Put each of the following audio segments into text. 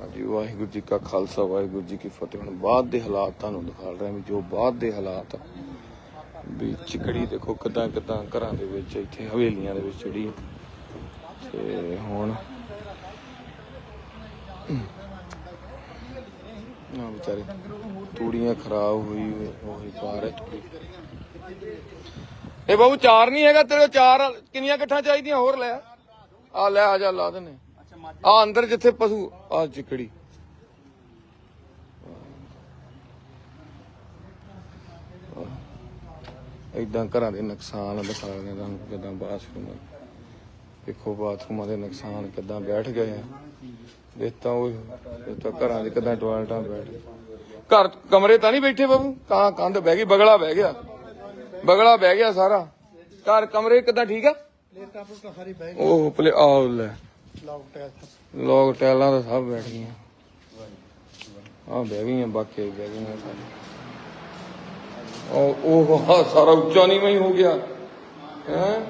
ਹਾਂਜੀ, ਵਾਹਿਗੁਰੂ ਜੀ ਕਾ ਖਾਲਸਾ, ਵਾਹਿਗੁਰੂ ਜੀ ਕੀ ਫਤਿਹ। ਹੁਣ ਬਾਅਦ ਦੇ ਹਾਲਾਤ ਤੁਹਾਨੂੰ ਦਿਖਾ ਰਿਹਾ ਵੀ ਜੋ ਬਾਅਦ ਦੇ ਹਾਲਾਤ ਵੀ ਚਿਕੜੀ ਦੇਖੋ, ਕਿਦਾਂ ਕਿਦਾਂ ਘਰਾਂ ਦੇ ਵਿੱਚ, ਇੱਥੇ ਹਵੇਲੀਆਂ ਦੇ ਵਿੱਚ ਜਿਹੜੀ ਤੇ ਹੁਣ ਨਾ ਵਿਚਾਰੇ, ਤੂੜੀਆਂ ਖਰਾਬ ਹੋਈ ਹੋਈ ਪਾ ਇਹ ਬਾਬੂ, ਚਾਰ ਨਹੀਂ ਹੈਗਾ ਤੇਰੇ, ਚਾਰ ਕਿੰਨੀਆਂ ਇਕੱਠਾਂ ਚਾਹੀਦੀਆਂ? ਹੋਰ ਲੈ ਆ। ਲੈ ਆ ਜਾ, ਲਾ ਦਿੰਨੇ ਆ ਅੰਦਰ ਜਿੱਥੇ ਪਸ਼ੂ ਆ ਚਿਕੜੀ। ਇਦਾਂ ਘਰਾਂ ਦੇ ਨੁਕਸਾਨ ਦਿਖਾਉਂਦੇ ਤੁਹਾਨੂੰ ਕਿਦਾਂ ਬਾਥਰੂਮ ਦੇਖੋ ਬਾਥਰੂਮਾਂ ਦੇ ਨੁਕਸਾਨ ਕਿਦਾਂ ਬੈਠ ਗਏ ਆ। ਇਹ ਤਾਂ ਉਹ ਤਾਂ ਘਰਾਂ ਦੇ ਕਿਦਾਂ ਟਾਇਲਟਾਂ ਬੈਠ ਘਰ ਕਮਰੇ ਤਾਂ ਨਹੀਂ ਬੈਠੇ ਬਾਬੂ ਕਾਂ ਕੰਧ ਬਹਿ ਗਈ ਬਗਲਾ ਬਹਿ ਗਿਆ। ਬਗਲਾ ਬਹਿ ਗਿਆ ਸਾਰਾ। ਘਰ ਕਮਰੇ ਕਿਦਾਂ ਠੀਕ ਆ? ਉਹ ਪਲੇ ਆਹ ਲੈ। ਲੌਕ ਟੈਲ ਲੋਕ ਟੈਲਾਂ ਤਾਂ ਸਭ ਬੈਠ ਗਈਆਂ। ਆ ਬਹਿ ਗਈਆਂ, ਬਾਕੀ ਬਹਿ ਗਈਆਂ ਸਾਰੀਆਂ ਉਹ ਉਹ ਸਾਰਾ ਉੱਚਾ ਨਹੀਂ ਮੈਂ ਹੋ ਗਿਆ। ਹੈ?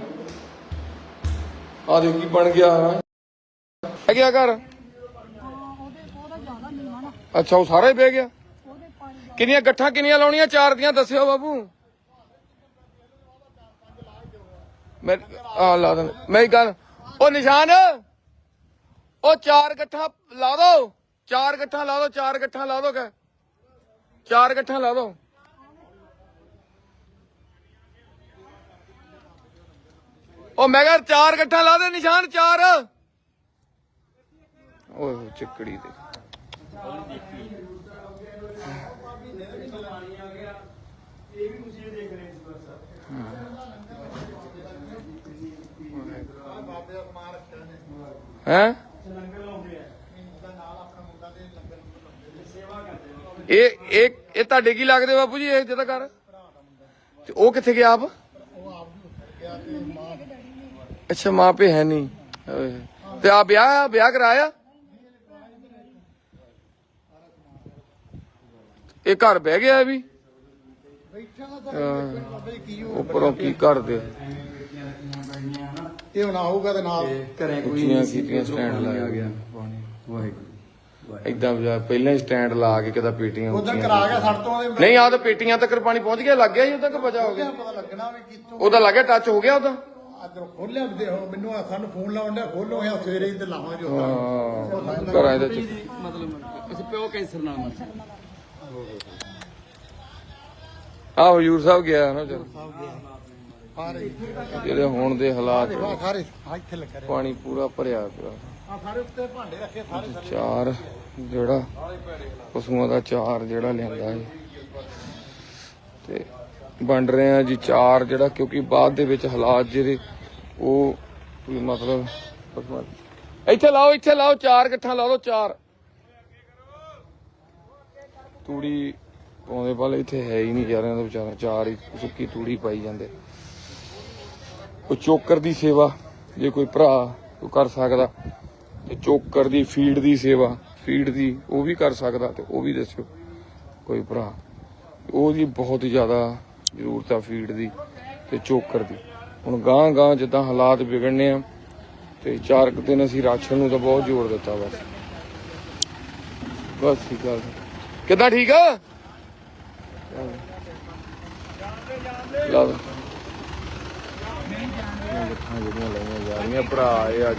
ਆ ਦੇ ਕੀ ਬਣ ਗਿਆ। ਹੈ ਗਿਆ ਘਰ? ਅੱਛਾ, ਉਹ ਸਾਰਾ ਹੀ ਬਹਿ ਗਿਆ? ਕਿੰਨੀਆਂ ਗੱਠਾਂ ਕਿੰਨੀਆਂ ਲਾਉਣੀਆਂ? ਚਾਰ ਦੀਆਂ ਦੱਸਿਓ ਬਾਬੂ। ਮੈਂ ਆ ਲਾ ਦੇ ਮੈਂ ਗੱਲ ਉਹ ਨਿਸ਼ਾਨ! ਉਹ ਚਾਰ ਗੱਠਾਂ ਲਾ ਦੋ ਚਾਰ ਗੱਠਾਂ ਲਾ ਦੋ ਚਾਰ ਗੱਠਾਂ ਲਾ ਦੋ ਕਹ ਚਾਰ ਗੱਠਾਂ ਲਾ ਦੋ ਉਹ ਮੈਂ ਕਿਹਾ ਚਾਰ ਗੱਠਾਂ ਲਾ ਦੇ ਨਿਸ਼ਾਨ ਚਾਰ ਓਏ ਹੋਏ ਚਿੱਕੜੀ ਦੇ ਬਾਬੇ ਦਾ ਸਮਾਨ ਰੱਖਿਆ ਨੇ ਹੈ ਲੰਗਰ ਲਾਉਂਦੇ ਆ ਇਹਦਾ ਨਾਲ ਆਪਣਾ ਮੁੰਡਾ ਤੇ ਲੰਗਰ ਇਹ ਇਹ ਇਹ ਤੁਹਾਡੇ ਕੀ ਲੱਗਦੇ ਬਾਪੂ ਜੀ ਇਹ ਜਿਹਦਾ ਕਰ ਤੇ ਉਹ ਕਿੱਥੇ ਗਿਆ ਆਪ? ਉਹ ਆਪ ਗਿਆ ਤੇ ਮਾਂ ਅੱਛਾ ਮਾਂ ਪੇ ਹੈ ਨਹੀਂ। ਤੇ ਆ ਵਿਆਹ ਵਿਆਹ ਕਰਾਇਆ? ਇਹ ਘਰ ਬਹਿ ਗਿਆ ਵੀ? ਉੱਪਰੋਂ ਕੀ ਕਰਦੇ? ਇਹ ਹੁਣ ਆਊਗਾ ਤੇ ਨਾਲ। ਘਰੇ ਕੋਈ ਨਹੀਂ ਸੀ ਸਟੈਂਡ ਲਾਇਆ ਆ ਗਿਆ। ਗਿਆ। ਵਾਹਿਗੁਰੂ। ਇਦਾਂ ਪਹਿਲਾਂ ਹੀ ਸਟੈਂਡ ਲਾ ਕੇ ਕਿਦਾ ਪੇਟੀਆਂ ਉਧਰ ਉੱਚੀਆਂ ਕਰਾ ਗਿਆ ਸੜ ਤੋਂ ਉਹਦੇ ਨਹੀਂ ਆ ਤਾਂ ਪੇਟੀਆਂ ਤੱਕ ਪਾਣੀ ਪਹੁੰਚ ਗਿਆ ਲੱਗ ਗਿਆ ਜੀ ਉਦੋਂ ਕਿ ਬਚਾ ਹੋ ਗਿਆ? ਪਤਾ ਲੱਗਣਾ ਵੀ ਕਿੱਥੋਂ ਉਹਦਾ ਲੱਗਿਆ ਟੱਚ ਹੋ ਗਿਆ ਉਹਦਾ ਅਦਰ ਖੋਲਿਆ ਵੀ ਦੇਖੋ ਮੈਨੂੰ ਆ ਸਾਨੂੰ ਫੋਨ ਲਾਉਣ ਡਿਆ ਖੋਲੋ ਆ ਸਵੇਰੇ ਹੀ ਤੇ ਲਾਵਾਂ ਜੋ ਹਾਂ ਘਰਾਂ ਦੇ ਚ। ਮਤਲਬ ਅਸੀਂ ਪਿਓ ਕੈਂਸਰ ਨਾਲ ਮਰ ਆ ਹਜੂਰ ਸਾਹਿਬ ਗਿਆ ਨਾ ਸਾਰੇ। ਜਿਹੜੇ ਹੁਣ ਦੇ ਹਾਲਾਤ ਪਾਣੀ ਪੂਰਾ ਭਰਿਆ ਪਿਆ। ਚਾਰ ਜਿਹੜਾ ਪਸ਼ੂਆਂ ਦਾ ਚਾਰ ਜਿਹੜਾ ਲਿਆਂਦਾ ਹੈ ਤੇ ਵੰਡ ਰਹੇ ਆ ਜੀ ਚਾਰ ਜਿਹੜਾ, ਕਿਉਂਕਿ ਬਾਅਦ ਦੇ ਵਿੱਚ ਹਾਲਾਤ ਜਿਹੜੇ, ਉਹ ਮਤਲਬ ਇੱਥੇ ਲਾਓ ਇੱਥੇ ਲਾਓ, ਚਾਰ ਇਕੱਠਾ ਲਾ ਲਓ, ਚਾਰ। ਤੂੜੀ ਪਾਉਂਦੇ ਵਾਲੇ ਇੱਥੇ ਹੈ ਹੀ ਨਹੀਂ ਯਾਰਾਂ ਦਾ ਵਿਚਾਰਾ, ਚਾਰ ਹੀ ਸੁੱਕੀ ਤੂੜੀ ਪਾਈ ਜਾਂਦੇ। ਉਹ ਚੋਕਰ ਦੀ ਸੇਵਾ, ਜੇ ਕੋਈ ਭਰਾ ਉਹ ਕਰ ਸਕਦਾ। ਤੇ ਚੋਕਰ ਦੀ, ਫੀਡ ਦੀ ਸੇਵਾ, ਫੀਡ ਦੀ ਉਹ ਵੀ ਕਰ ਸਕਦਾ ਤੇ ਉਹ ਵੀ ਦੱਸਿਓ ਕੋਈ ਭਰਾ। ਉਹਦੀ ਬਹੁਤ ਜ਼ਿਆਦਾ ਜ਼ਰੂਰਤ ਆ ਫੀਡ ਦੀ ਤੇ ਚੋਕਰ ਦੀ। ਹੁਣ ਗਾਂ ਗਾਂ ਜਿੱਦਾਂ ਹਾਲਾਤ ਵਿਗੜਨੇ ਆ ਤੇ ਚਾਰ ਕੁ ਦਿਨ ਅਸੀਂ ਰਾਸ਼ਨ ਨੂੰ ਤਾਂ ਬਹੁਤ ਜ਼ੋਰ ਦਿੱਤਾ ਬਸ। ਬਸ ਠੀਕ ਆ। ਕਿੱਦਾਂ ਠੀਕ ਆ? ਲਾ ਜਿਹੜੀਆਂ ਲਾਈਆਂ ਜਾ ਰਹੀਆਂ, ਭਰਾ ਆਏ ਅੱਜ।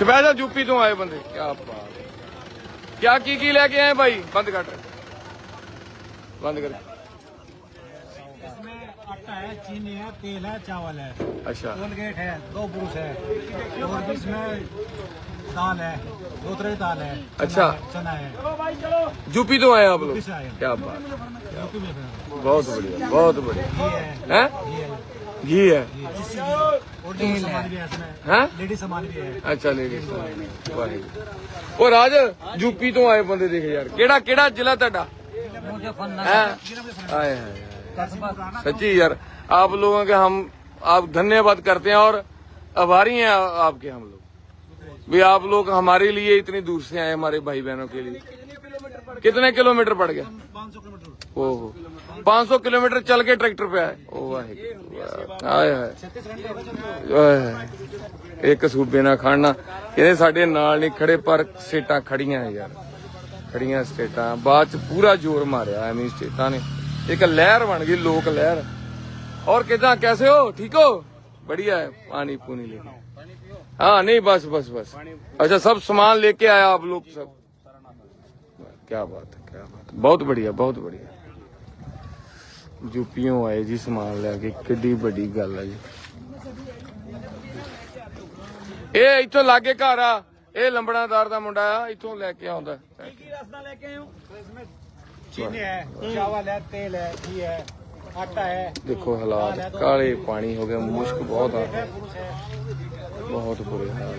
स्पेशल यूपी तो आए बंदे? क्या बात क्या की की लेके आए भाई? बंद कर। बंद कर। आटा है चीनी है तेल है चावल है। अच्छा। कोलगेट है दो ब्रूस है। और इसमें दाल है दो तरह दाल है। अच्छा। चना है। यूपी तो आए आप लोग। क्या बात बहुत बढ़िया बहुत बढ़िया। घी है। घी है। और लेडी सामान भी है इसमें हैं लेडी सामान भी है ਅੱਛਾ ਲੇਡੀਜ਼ ਵਾਹਿਗੁਰੂ ਉਹ ਰਾਜ ਯੂਪੀ ਤੋਂ ਆਏ ਬੰਦੇ ਦੇਖ ਯਾਰ ਕਿਹੜਾ ਕਿਹੜਾ ਜ਼ਿਲ੍ਹਾ ਤੁਹਾਡਾ हैं? आए हैं सच्ची यार आप लोगों के हम आप धन्यवाद करते हैं और आभारी हैं आ- आपके हम लोग भी आप लोग हमारे लिए इतनी दूर से आए हमारे भाई बहनों के लिए कितने किलोमीटर पड़ गया पाँच सौ किलोमीटर ओहो 500 ਕਿਲੋਮੀਟਰ ਚੱਲ ਕੇ ਟਰੈਕਟਰ ਪਿਆ ਹੈ। ਉਹ ਵਾਹਿਗੁਰੂ। ਆਏ ਹਾਏ। ਇੱਕ ਸੂਬੇ ਨਾਲ ਖੜਨਾ। ਇਹਦੇ ਸਾਡੇ ਨਾਲ ਨਹੀਂ ਖੜੇ, ਪਰ ਸਟੇਟਾਂ ਖੜੀਆਂ ਯਾਰ। ਖੜੀਆਂ ਸਟੇਟਾਂ। ਬਾਅਦ ਚ ਪੂਰਾ ਜ਼ੋਰ ਮਾਰਿਆ, ਐਵੇਂ ਸਟੇਟਾਂ ਨੇ। ਇੱਕ ਲਹਿਰ ਬਣ ਗਈ, ਲੋਕ ਲਹਿਰ। ਔਰ ਕਿਦਾਂ, ਕੈਸੇ ਹੋ? ਠੀਕ ਹੋ? बढ़िया ਪਾਣੀ ਪੂਣੀ ਲੈ ले हाँ नहीं ਬਸ ਬਸ बस अच्छा सब सामान लेके आया आप लोग सब क्या बात है क्या बात है बहुत बढ़िया बहुत बढ़िया ਯੂਪੀਓਂ ਆਏ ਜੀ ਸਮਾਨ ਲੈ ਕੇ ਕਿੱਡੀ ਵੱਡੀ ਗੱਲ ਆ ਜੀ। ਇਹ ਇੱਥੋਂ ਲਾਗੇ ਘਰ ਆ ਇਹ ਲੰਬੜਾਦਾਰ ਦਾ ਮੁੰਡਾ ਆ ਇੱਥੋਂ ਲੈ ਕੇ ਆਉਂਦਾ। ਕੀ ਕੀ ਰਸਨਾ ਲੈ ਕੇ ਆਇਓ? ਕ੍ਰਿਸਮਸ ਹੈ ਚਾਵਲ ਹੈ ਤੇਲ ਹੈ ਕੀ ਹੈ ਆਟਾ ਹੈ। ਦੇਖੋ ਹਾਲਾਤ ਕਾਲੇ ਪਾਣੀ ਹੋ ਗਿਆ ਮੁਸ਼ਕ ਬਹੁਤ ਆ। ਬਹੁਤ ਬੁਰੇ ਹਾਲ